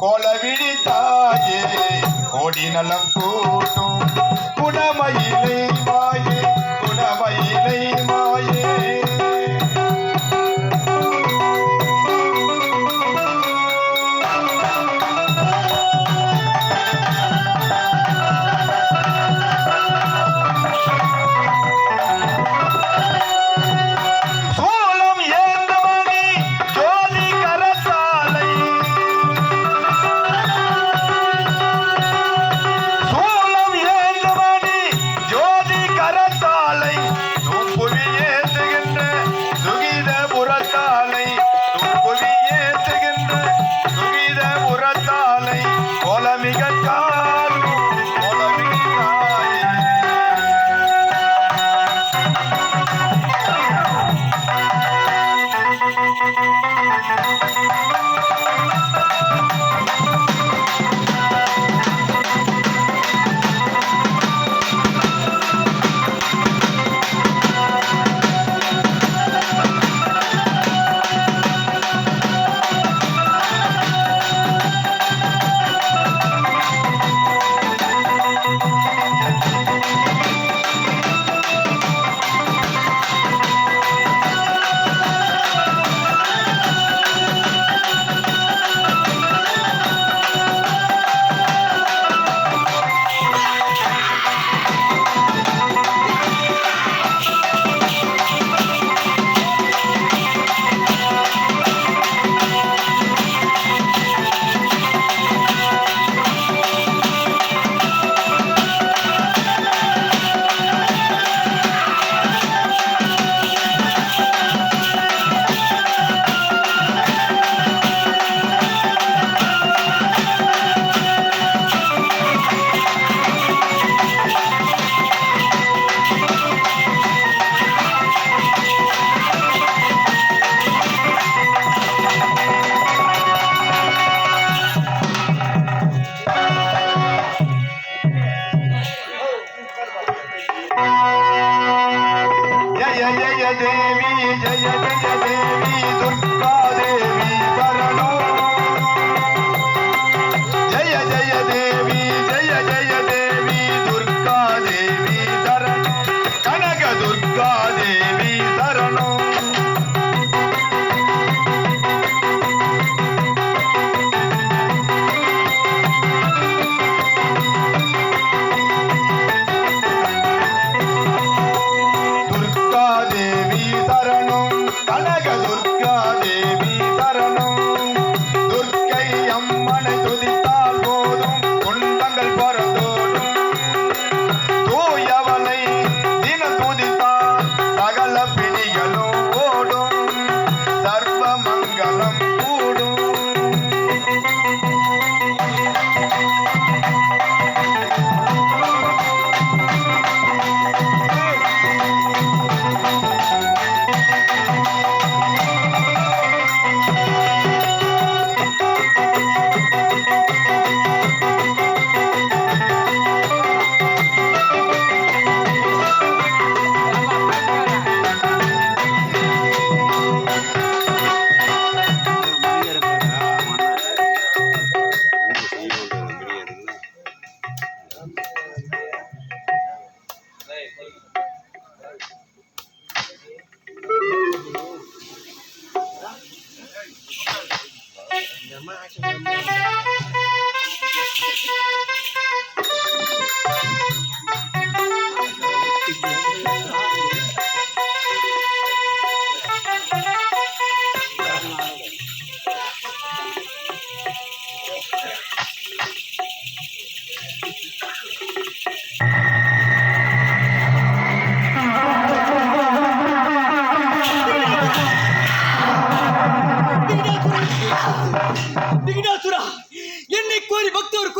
கோலவிழி தாயே கோடி நலம் கூட Thank you.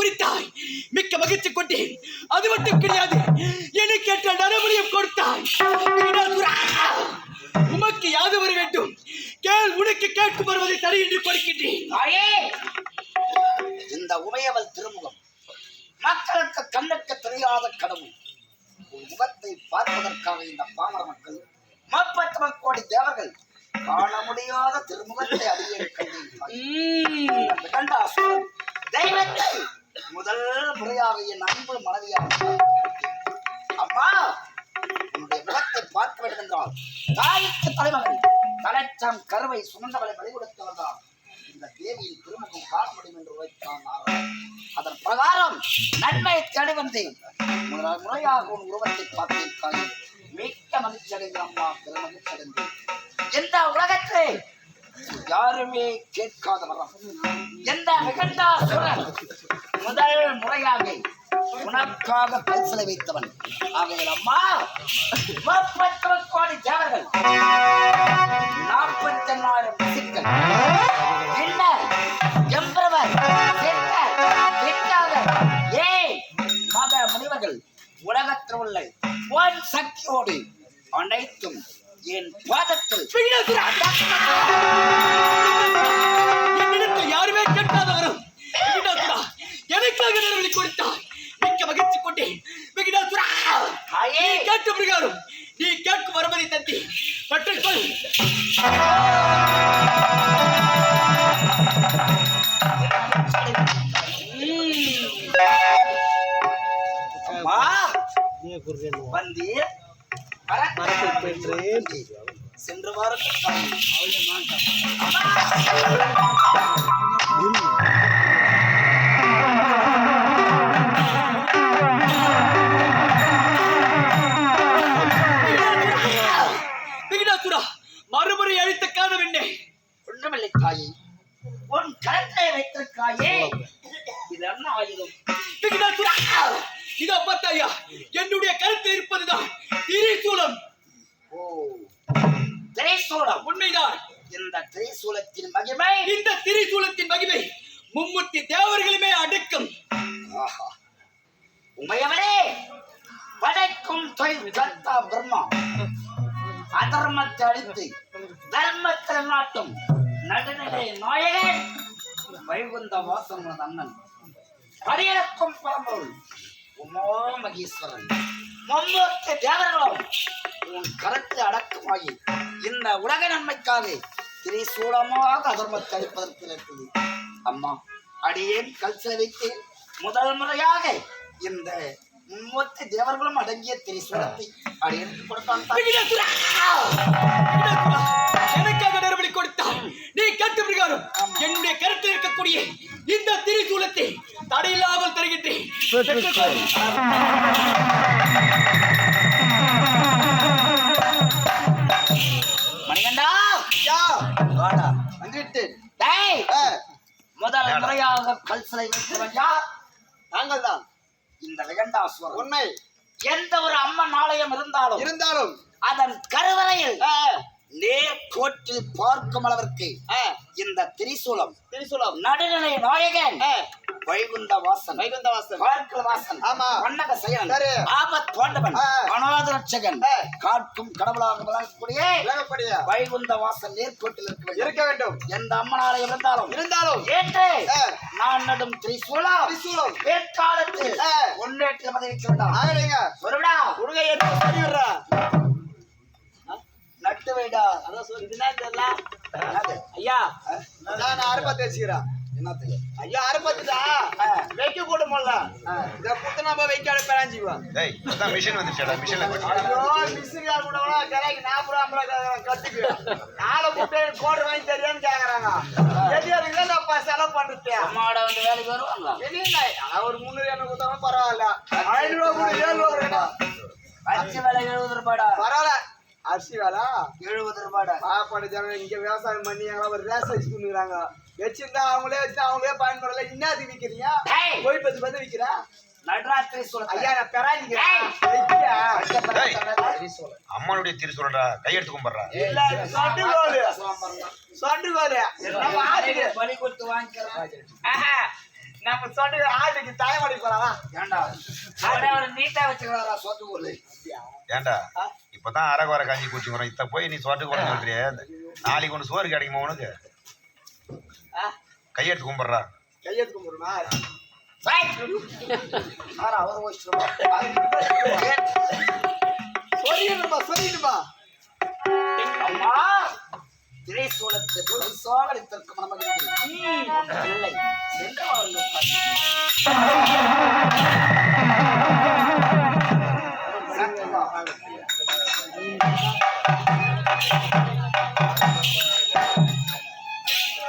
குறித்தாய். மிக்க மகிழ்ச்சி கொண்டேன். அது மட்டும் கிடையாது. என்னை கேட்ட நரபலியம் கொடுத்தாய். உமக்கு யாது வர வேண்டும். கேள் உனக்கு கேட்கும் வருவதை தடையின்றி கொடுக்கின்றேன். தாயே இந்த உமையவள் திருமுகம். மக்களுக்கு கண்ணுக்கு தெரியாத கடவுள். முகத்தை பார்ப்பதற்காக இந்த பாமர மக்கள் முப்பத்து கோடி தேவர்கள் காண முடியாத திருமுகத்தை அடியே கண்டேன். உலகத்தை முதல் முறையாக என் அன்பு மனைவியாக அம்மா உன்னுடைய முகத்தை பார்க்க வேண்டும் என்றால் தாய்க்கு தலைமகன் தலைச்சம் கருவை சுமந்தவளை வழி கொடுத்து இந்த தேவியின் திருமுகம் காண முடியும் என்று உரைத்தான் அதன் பிரகாரம் நன்மை தேடி வந்தேன். முதல் முறையாக உன் உருவத்தை பார்த்தேன் தாயே. மிக்க மகிழ்ச்சி அடைந்த அம்மா பெருமகிழ்ச்சி அடைந்தேன். எந்த உலகத்திலே யாருமே கேட்காத வரம் எந்த விகண்டாசுரன் முதல் முறையாக உனக்காக பரிசலை வைத்தவன். ஆகையால் அம்மா முப்பத்தி கோடி தேவர்கள் நாற்பத்தி எண்ணாயிரம் சிக்கல் என்ன எம்பிரவர் முனிவர்கள் உலகத்தில் உள்ள ஒன் சக்தியோடு அனைத்தும் என் பாதத்தில் தாயே. நீ கேட்ட பிரகாரம் நீ கேட்கும் வரமதி தந்தி பற்றுக்கொள். சென்ற வாரத்தில் தாயே உன் கரத்தை வைத்திருக்காயே. இது என்ன ஆயுதம்? இதோ பார்த்தாயா? என்னுடைய கருத்து இருப்பதுதான் திரிசூலம். ஓ. திரைசூலம். உண்மைதான். இந்த திரைசூலத்தின் மகிமை. இந்த திரிசூலத்தின் மகிமை மும்முத்தி தேவர்களுமே அடக்கம். ஆஹா. உமையவரே படைக்கும் தொழில் கர்த்தா பிரம்மா. அதர்மத்தை அழித்து தர்மத்தில் நாட்டும். நாயகன். வைகுந்த வாசன் அண்ணன். பரியலக்கும் பரம்பொருள். உமோ மகேஸ்வரன் மும்மூர்த்தி தேவர்களும் உன் கருத்து அடக்கமாகி இந்த உலக நன்மைக்காக திரிசூலமாக அதர்மத்தை அழிப்பதற்கு இருக்குது அம்மா அடியேன் கல்சலை வைத்து முதல் முறையாக இந்த மும்மூர்த்தி தேவர்களும் அடங்கிய திரிசூலத்தை அடியேனுக்கு கொடுத்தான் மணிகண்டா! வாடா வந்துட்டு டேய்! முதல் முறையாக கல்சலை வைத்தவன் யார்? நாங்கள் தான். இந்த உண்மை. எந்த ஒரு அம்மன் ஆலயம் இருந்தாலும் இருந்தாலும். அதன் கருவறையில் நேர் கோட்டில் பார்க்கும் அளவிற்கு இந்த திரிசூலம் திரிசூலம் நடுநிலை நாயகன் வைகுந்த வாசன் வைகுந்த வாசன் பார்க்கல வாசன் ஆமா. வண்ணக செயலன் சரி. ஆபத் பாண்டவன் ஆ. அநாத ரட்சகன் ஆ. காட்கும் கடவுளாக விளங்கக்கூடிய விலகப்படிய வைகுந்த வாசன் நேர்கோட்டில் இருக்க வேண்டும் இருக்க வேண்டும் எந்த அம்மனாலயம் இருந்தாலும் இருந்தாலும் ஏற்று. நான் நடும் திரிசூலம் திரிசூலம். முன்னேற்றம் பதவிக்கு வேண்டாம் ஆகலைங்க ஒருவிடா விடுறா நட்டு தெரியல என்னது? ஐயா. நான் வச்சுக்கிறேன் என்னத்துக்கு ஐயா. வைக்க கூட முடியல. இதை நம்ம வைக்க அனுப்பிறாஞ்சிவா டேய் அதான் மிஷின் வந்துச்சுடா மிஷின்ல ஐயோ மிஸ்ரியா கூட கரைக்கு நாற்பது ஐம்பது கட்டுக்கு. கோடு வாங்கி தெரியான்னு கேக்குறாங்க. நான் செலவு பண்ணிட்டு அம்மாவோட வந்து வேலைக்கு ஆனா ஒரு முந்நூறு இரநூறு கொடுத்தாலும் பரவாயில்ல. ஐநூறு ரூபா கூட ஏழு ரூபா கூட. அரிசி வேலை எழுபது ரூபாடா. பரவாயில்ல அரிசி வேலை? எழுபது ரூபாடா சாப்பாடு ஜனம் இங்க விவசாயம் பண்ணி எங்களை ஒரு ரேஸ் வச்சு பண்ணுறாங்க வச்சிருந்தா அவங்களே வச்சு அவங்களே பயன்படல. என்னத்துக்கு விக்கிறீங்க. போய் பத்து பத்து விக்கிறா? நடராத்திரி சொல்ல ஐயா நான் பெறாஞ்சிக்கிறேன் அம்மனுடைய திருசூலடா கையெடுத்து கும்பிடுறா. இல்ல சொண்டு கோலு. சொண்டு கோலு. நம்ம சொண்டு ஆட்டுக்கு தாயமடி போலாம் ஏண்டா நீட்டா வச்சுக்கிறாரா சொத்து பொருள் ஏன்டா இப்பதான் அரகுவர காஞ்சி குடிச்சுக்கிறோம் இத்த போய் நீ சோட்டுக்கு கூட சொல்றியே நாளைக்கு ஒன்று சோறு கிடைக்குமா உனக்கு? கையெடுத்து கும்பிடுறா. அவர் வச்சிருவா சொல்லிடுமா சொல்லிடுமா. அம்மா. திரைசூலத்தை சோகலித்திருக்கும் மனமகிழ்ச்சி பிள்ளை சென்று அவர்கள் Thank you.